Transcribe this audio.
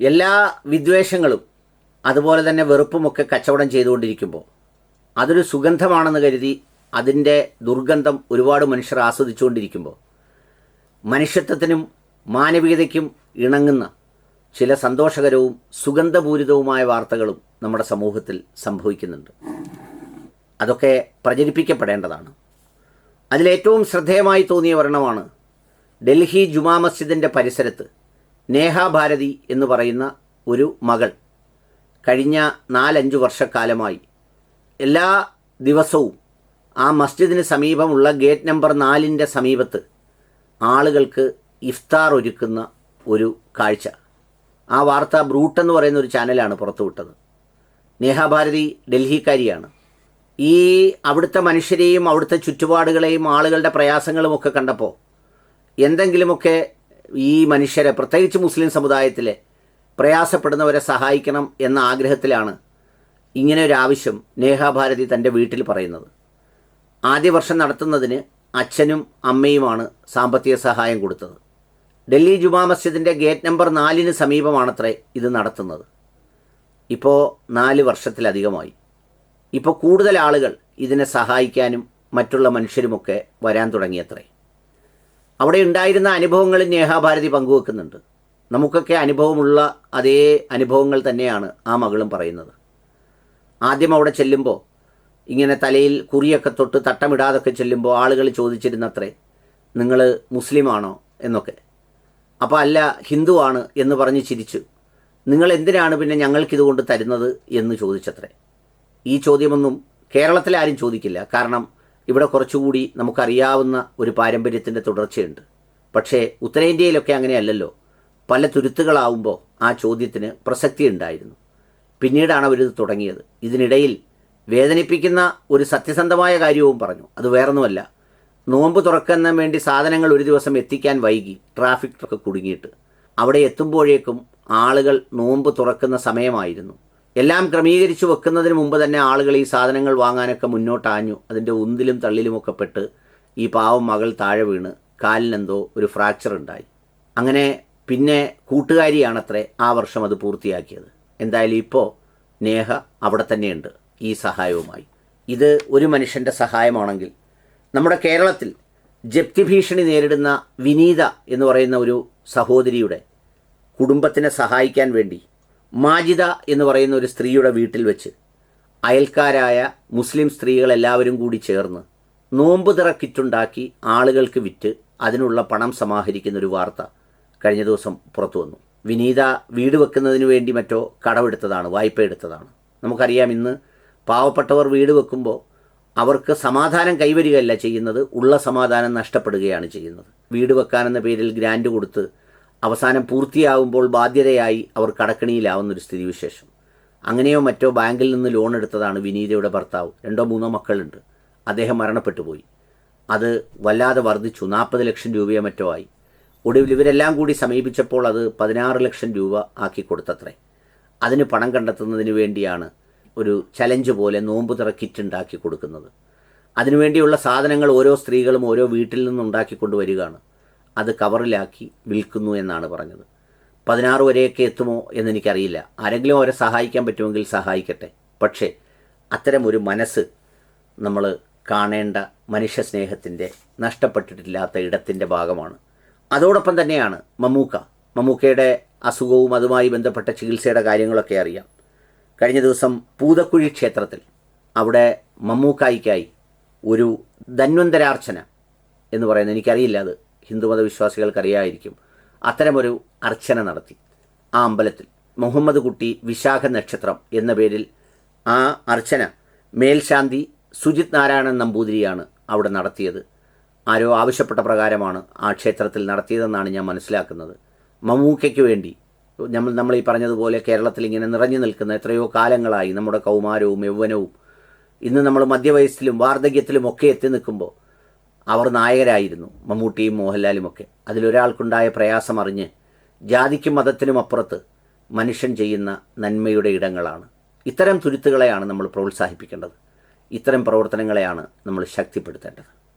എല്ലാ വിദ്വേഷങ്ങളും അതുപോലെ തന്നെ വെറുപ്പുമൊക്കെ കച്ചവടം ചെയ്തുകൊണ്ടിരിക്കുമ്പോൾ അതൊരു സുഗന്ധമാണെന്ന് കരുതി അതിന്റെ ദുർഗന്ധം ഒരുപാട് മനുഷ്യർ ആസ്വദിച്ചുകൊണ്ടിരിക്കുമ്പോൾ മനുഷ്യത്വത്തിനും മാനവികതയ്ക്കും ഇണങ്ങുന്ന ചില സന്തോഷകരവും സുഗന്ധപൂരിതവുമായ വാർത്തകളും നമ്മുടെ സമൂഹത്തിൽ സംഭവിക്കുന്നുണ്ട്. അതൊക്കെ പ്രചരിപ്പിക്കപ്പെടേണ്ടതാണ്. അതിലേറ്റവും ശ്രദ്ധേയമായി തോന്നിയ ഒരെണ്ണമാണ് ഡൽഹി ജുമാ മസ്ജിദിന്റെ പരിസരത്ത് നേഹ ഭാരതി എന്ന് പറയുന്ന ഒരു മകൾ കഴിഞ്ഞ നാലഞ്ച് വർഷക്കാലമായി. എല്ലാ ദിവസവും ആ മസ്ജിദിന് സമീപമുള്ള ഗേറ്റ് നമ്പർ നാലിന്റെ സമീപത്ത് ആളുകൾക്ക് ഇഫ്താർ ഒരുക്കുന്ന ഒരു കാഴ്ച. ആ വാർത്ത ബ്രൂട്ട് എന്ന് പറയുന്ന ഒരു ചാനലാണ് പുറത്തുവിട്ടത് നേഹാഭാരതി ഡൽഹിക്കാരിയാണ്. ഈ അവിടുത്തെ മനുഷ്യരെയും അവിടുത്തെ ചുറ്റുപാടുകളെയും ആളുകളുടെ പ്രയാസങ്ങളുമൊക്കെ കണ്ടപ്പോൾ എന്തെങ്കിലുമൊക്കെ ഈ മനുഷ്യരെ പ്രത്യേകിച്ച് മുസ്ലിം സമുദായത്തിലെ പ്രയാസപ്പെടുന്നവരെ സഹായിക്കണം എന്ന ആഗ്രഹത്തിലാണ് ഇങ്ങനെ ഒരു ആവശ്യം നേഹാഭാരതി തന്റെ വീട്ടിൽ പറയുന്നത്. ആദ്യ വർഷം നടത്തുന്നതിന് അച്ഛനും അമ്മയുമാണ് സാമ്പത്തിക സഹായം കൊടുത്തത്. ഡൽഹി ജുമാ മസ്ജിദിന്റെ ഗേറ്റ് നമ്പർ നാലിന് സമീപമാണത്രേ ഇത് നടത്തുന്നത്. ഇപ്പോൾ നാല് വർഷത്തിലധികമായി. ഇപ്പോൾ കൂടുതൽ ആളുകൾ ഇതിനെ സഹായിക്കാനും മറ്റുള്ള മനുഷ്യരുമൊക്കെ വരാൻ തുടങ്ങിയത്രേ. അവിടെ ഉണ്ടായിരുന്ന അനുഭവങ്ങൾ നേഹാഭാരതി പങ്കുവെക്കുന്നുണ്ട്. നമുക്കൊക്കെ അനുഭവമുള്ള അതേ അനുഭവങ്ങൾ തന്നെയാണ് ആ മകളും പറയുന്നത്. ആദ്യം അവിടെ ചെല്ലുമ്പോൾ ഇങ്ങനെ തലയിൽ കുറിയൊക്കെ തൊട്ട് തട്ടമിടാതൊക്കെ ചെല്ലുമ്പോൾ ആളുകൾ ചോദിച്ചിരുന്നത്രേ നിങ്ങൾ മുസ്ലിമാണോ? എന്നൊക്കെ. അപ്പോൾ അല്ല ഹിന്ദുവാണ് എന്ന് പറഞ്ഞ് ചിരിച്ചു. നിങ്ങൾ എന്തിനാണ് പിന്നെ ഞങ്ങൾക്കിതുകൊണ്ട് തരുന്നത്? എന്ന് ചോദിച്ചത്രേ. ഈ ചോദ്യമൊന്നും കേരളത്തിൽ ആരും ചോദിക്കില്ല. കാരണം ഇവിടെ കുറച്ചുകൂടി നമുക്കറിയാവുന്ന ഒരു പാരമ്പര്യത്തിന്റെ തുടർച്ചയുണ്ട്. പക്ഷേ ഉത്തരേന്ത്യയിലൊക്കെ അങ്ങനെയല്ലല്ലോ. പല തുരുത്തുകളാവുമ്പോൾ ആ ചോദ്യത്തിന് പ്രസക്തി ഉണ്ടായിരുന്നു പിന്നീടാണ് അവരിത് തുടങ്ങിയത്. ഇതിനിടയിൽ വേദനിപ്പിക്കുന്ന ഒരു സത്യസന്ധമായ കാര്യവും പറഞ്ഞു. അത് വേറൊന്നുമല്ല. നോമ്പ് തുറക്കുന്ന വേണ്ടി സാധനങ്ങൾ ഒരു ദിവസം എത്തിക്കാൻ വൈകി ട്രാഫിക് ഒക്കെ കുടുങ്ങിയിട്ട്. അവിടെ എത്തുമ്പോഴേക്കും ആളുകൾ നോമ്പ് തുറക്കുന്ന സമയമായിരുന്നു. എല്ലാം ക്രമീകരിച്ചു വെക്കുന്നതിന് മുമ്പ് തന്നെ ആളുകൾ ഈ സാധനങ്ങൾ വാങ്ങാനൊക്കെ മുന്നോട്ടാഞ്ഞു. അതിന്റെ ഉന്തിലും തള്ളിലുമൊക്കെ പെട്ട് ഈ പാവം മകൾ താഴെ വീണ് കാലിനെന്തോ ഒരു ഫ്രാക്ചർ ഉണ്ടായി. അങ്ങനെ പിന്നെ കൂട്ടുകാരിയാണത്രേ ആ വർഷം അത് പൂർത്തിയാക്കിയത്. എന്തായാലും ഇപ്പോൾ നേഹ അവിടെ തന്നെയുണ്ട് ഈ സഹായവുമായി. ഇത് ഒരു മനുഷ്യന്റെ സഹായമാണെങ്കിൽ നമ്മുടെ കേരളത്തിൽ ജപ്തി ഭീഷണി നേരിടുന്ന വിനീത എന്ന് പറയുന്ന ഒരു സഹോദരിയുടെ കുടുംബത്തിനെ സഹായിക്കാൻ വേണ്ടി മാജിദ എന്ന് പറയുന്ന ഒരു സ്ത്രീയുടെ വീട്ടിൽ വെച്ച് അയൽക്കാരായ മുസ്ലിം സ്ത്രീകളെല്ലാവരും കൂടി ചേർന്ന് നോമ്പ് തിറക്കിറ്റുണ്ടാക്കി ആളുകൾക്ക് വിറ്റ് അതിനുള്ള പണം സമാഹരിക്കുന്ന ഒരു വാർത്ത കഴിഞ്ഞ ദിവസം പുറത്തു വന്നു. വിനീത വീട് വെക്കുന്നതിന് വേണ്ടി മറ്റോ കടമെടുത്തതാണ് വായ്പ എടുത്തതാണ്. നമുക്കറിയാം ഇന്ന് പാവപ്പെട്ടവർ വീട് വെക്കുമ്പോൾ അവർക്ക് സമാധാനം കൈവരികയല്ല ചെയ്യുന്നത് ഉള്ള സമാധാനം നഷ്ടപ്പെടുകയാണ് ചെയ്യുന്നത്. വീട് വെക്കാനെന്ന പേരിൽ ഗ്രാൻഡ് കൊടുത്ത് അവസാനം പൂർത്തിയാവുമ്പോൾ ബാധ്യതയായി അവർ കടക്കണിയിലാവുന്നൊരു സ്ഥിതിവിശേഷം. അങ്ങനെയോ മറ്റോ ബാങ്കിൽ നിന്ന് ലോൺ എടുത്തതാണ് വിനീതയുടെ ഭർത്താവ്. രണ്ടോ മൂന്നോ മക്കളുണ്ട്. അദ്ദേഹം മരണപ്പെട്ടു പോയി അത് വല്ലാതെ വർദ്ധിച്ചു. നാൽപ്പത് ലക്ഷം രൂപയോ മറ്റോ ആയി. ഒടുവിൽ ഇവരെല്ലാം കൂടി സമീപിച്ചപ്പോൾ അത് പതിനാറ് ലക്ഷം രൂപ ആക്കി കൊടുത്തത്രേ. അതിന് പണം കണ്ടെത്തുന്നതിന് വേണ്ടിയാണ് ഒരു ചലഞ്ച് പോലെ നോമ്പ് തുറ കിറ്റ് ഉണ്ടാക്കി കൊടുക്കുന്നത്. അതിനുവേണ്ടിയുള്ള സാധനങ്ങൾ ഓരോ സ്ത്രീകളും ഓരോ വീട്ടിൽ നിന്നുണ്ടാക്കി വരികയാണ് അത് കവറിലാക്കി വിൽക്കുന്നു എന്നാണ് പറഞ്ഞത്. പതിനാറ് വരെയൊക്കെ എത്തുമോ എന്നെനിക്കറിയില്ല. ആരെങ്കിലും അവരെ സഹായിക്കാൻ പറ്റുമെങ്കിൽ സഹായിക്കട്ടെ. പക്ഷേ അത്തരം ഒരു മനസ്സ് നമ്മൾ കാണേണ്ട മനുഷ്യ സ്നേഹത്തിന്റെ നഷ്ടപ്പെട്ടിട്ടില്ലാത്ത ഇടത്തിന്റെ ഭാഗമാണ്. അതോടൊപ്പം തന്നെയാണ് മമ്മൂക്ക. മമ്മൂക്കയുടെ അസുഖവും അതുമായി ബന്ധപ്പെട്ട ചികിത്സയുടെ കാര്യങ്ങളൊക്കെ അറിയാം. കഴിഞ്ഞ ദിവസം പൂതക്കുഴി ക്ഷേത്രത്തിൽ അവിടെ മമ്മൂക്കായിക്കായി ഒരു ധന്വന്തരാർച്ചന എന്ന് പറയുന്നത് എനിക്കറിയില്ല അത്. ഹിന്ദുമത വിശ്വാസികൾക്കറിയായിരിക്കും അത്തരമൊരു അർച്ചന നടത്തി. ആ അമ്പലത്തിൽ മുഹമ്മദ് കുട്ടി വിശാഖ നക്ഷത്രം എന്ന പേരിൽ ആ അർച്ചന മേൽശാന്തി സുജിത് നാരായണൻ നമ്പൂതിരിയാണ് അവിടെ നടത്തിയത്. ആരോ ആവശ്യപ്പെട്ട പ്രകാരമാണ് ആ ക്ഷേത്രത്തിൽ നടത്തിയതെന്നാണ് ഞാൻ മനസ്സിലാക്കുന്നത്. മമ്മൂക്കയ്ക്ക് വേണ്ടി. നമ്മൾ നമ്മൾ ഈ പറഞ്ഞതുപോലെ കേരളത്തിൽ ഇങ്ങനെ നിറഞ്ഞു നിൽക്കുന്ന എത്രയോ കാലങ്ങളായി നമ്മുടെ കൗമാരവും യൗവനവും ഇന്ന് നമ്മൾ മധ്യവയസ്സിലും വാർദ്ധക്യത്തിലും ഒക്കെ എത്തി നിൽക്കുമ്പോൾ അവർ നായകരായിരുന്നു മമ്മൂട്ടിയും മോഹൻലാലും ഒക്കെ അതിലൊരാൾക്കുണ്ടായ പ്രയാസം അറിഞ്ഞ് ജാതിക്കും മതത്തിനും അപ്പുറത്ത് മനുഷ്യൻ ചെയ്യുന്ന നന്മയുടെ ഇടങ്ങളാണ്. ഇത്തരം തുരുത്തുകളെയാണ് നമ്മൾ പ്രോത്സാഹിപ്പിക്കേണ്ടത്. ഇത്തരം പ്രവർത്തനങ്ങളെയാണ് നമ്മൾ ശക്തിപ്പെടുത്തേണ്ടത്.